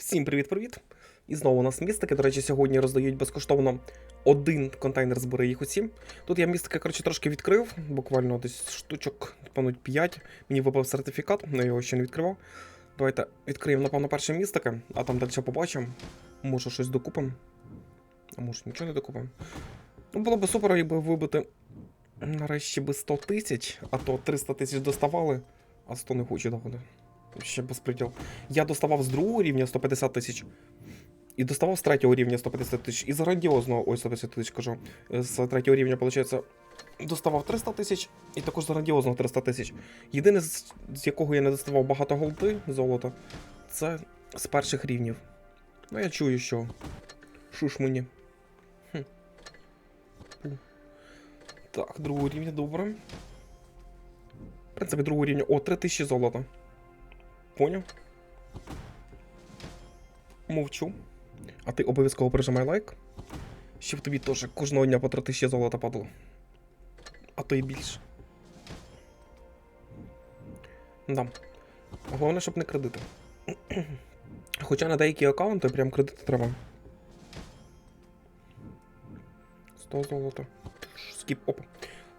Всім привіт-привіт! І знову у нас містики. До речі, сьогодні роздають безкоштовно один контейнер збери їх усім. Тут я містики, коротше, трошки відкрив, буквально десь штучок, напевно, 5. Мені випав сертифікат, але я його ще не відкривав. Давайте відкриємо, напевно, перше містики, а там далі побачимо. Може щось докупимо. А може нічого не докупимо. Ну, було б супер, якби вибити нарешті би 100 тисяч, а то 300 тисяч доставали, а 100 не хочу давати. Ще безпреділ. Я доставав з другого рівня 150 тисяч. І доставав з третього рівня 150 тисяч. І з грандіозного, ой, 150 тисяч кажу. З третього рівня, виходить, доставав 300 тисяч, і також з грандіозного 300 тисяч. Єдине, з, якого я не доставав багато голди, золота, це з перших рівнів. Ну, я чую, що. Шуш мені. Хм. Так, другого рівня, добре. В принципі, другого рівня. О, 3000 золота. Поняв? Мовчу. А ти обов'язково прижимай лайк. Щоб тобі теж кожного дня по 3000 золота падало. А то і більше. Да. Головне, щоб не кредити. Хоча на деякі аккаунти прям кредити треба. 100 золота. Скіп. Опа.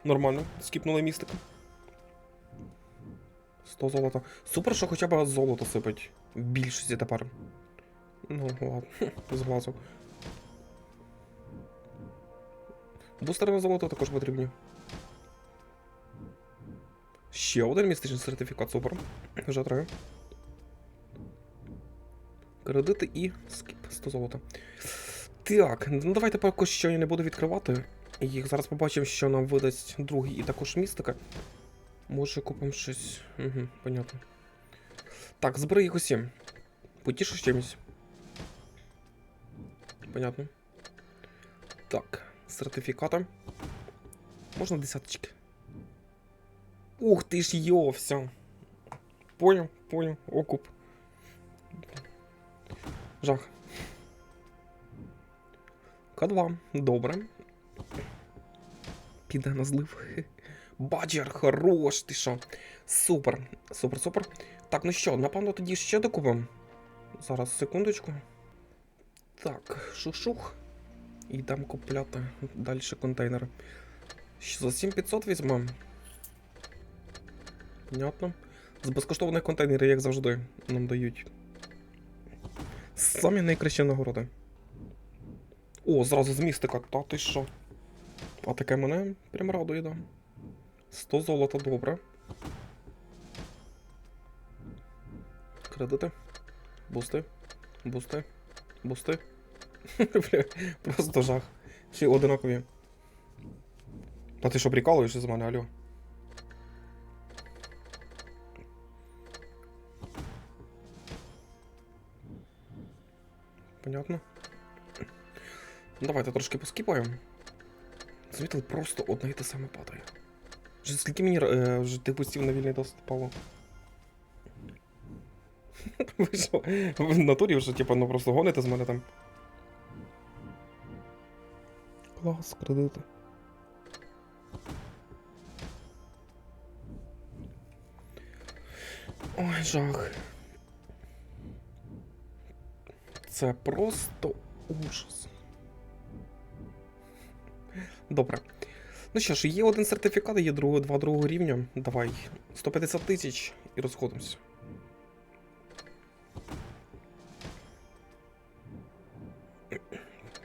Нормально. Скіпнули містика. 100 золота. Супер, що хоча б золото сипать. В більшості тепер. Ну, ладно, зглазив. Бустери на золото також потрібні. Ще один містичний сертифікат, супер. Вже треба. Кредити і скіп 100 золота. Так, ну давайте поки що я не буду відкривати. Їх зараз побачимо, що нам видасть другий і також містика. Може купимо щось. Угу, понятно. Так, збери їх усі. Потішу чимось. Понятно. Так, сертифікати. Можна десяточки. Ух ти ж йо, все. Понял, понял, окуп. Жах. К2, добре. Піде на злив. Баджер, хорош, ти що? Супер, супер, супер. Так, ну що, напевно, тоді ще докупимо. Зараз, секундочку. Так, шух-шух. І йдемо купляти далі контейнери. За 7500 візьмемо. Понятно. З безкоштовних контейнерів, як завжди, нам дають. Самі найкращі нагороди. О, зразу з містика, та ти що? А таке мене прям радує, да. 100 золота, добре. Кредити. Бусти. Бусти. Бусти. Бля, просто жах. Всі одинакові. А ти що прикалуєшся з мене, алло? Понятно. Давайте трошки поскіпаємо. Звідти просто одне і те саме падає. Вже скільки мені е, вже тих пустів на вільний доступ пало? Ви що? В натурі вже, типу, ну просто гоните з мене там. Клас, кредити. Ой, жах. Це просто ужас. Добре. Ну що ж, є один сертифікат, є другого, два другого рівня. Давай. 150 тисяч і розходимося.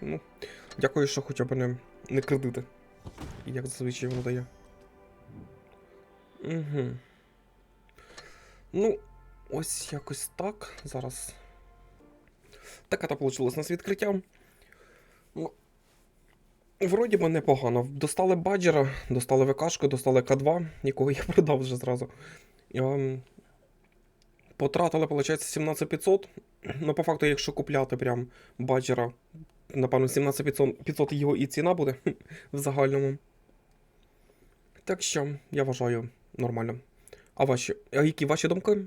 Ну, дякую, що хоча б не, не кредити. Як зазвичай воно дає. Угу. Ну, ось якось так. Зараз. Така то вийшло у нас відкриття. Ну, Вроді би непогано. Достали баджера, достали ВКшку, достали К2, якого я продав вже зразу. Ем, потратили, виходить, 17500. Ну, по факту, якщо купляти прям баджера, напевно, 17500 його і ціна буде в загальному. Так що, я вважаю, нормально. А ваші, а які ваші думки?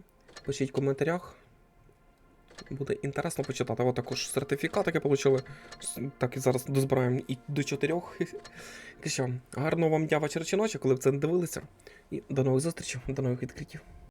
Пишіть в коментарях. Буде інтересно почитати. От також сертифікат, який отримали. Так і зараз дозбираємо і до чотирьох. Гарного вам дня вечора чи ночі, коли ви це не дивилися. І до нових зустрічей, до нових відкриттів.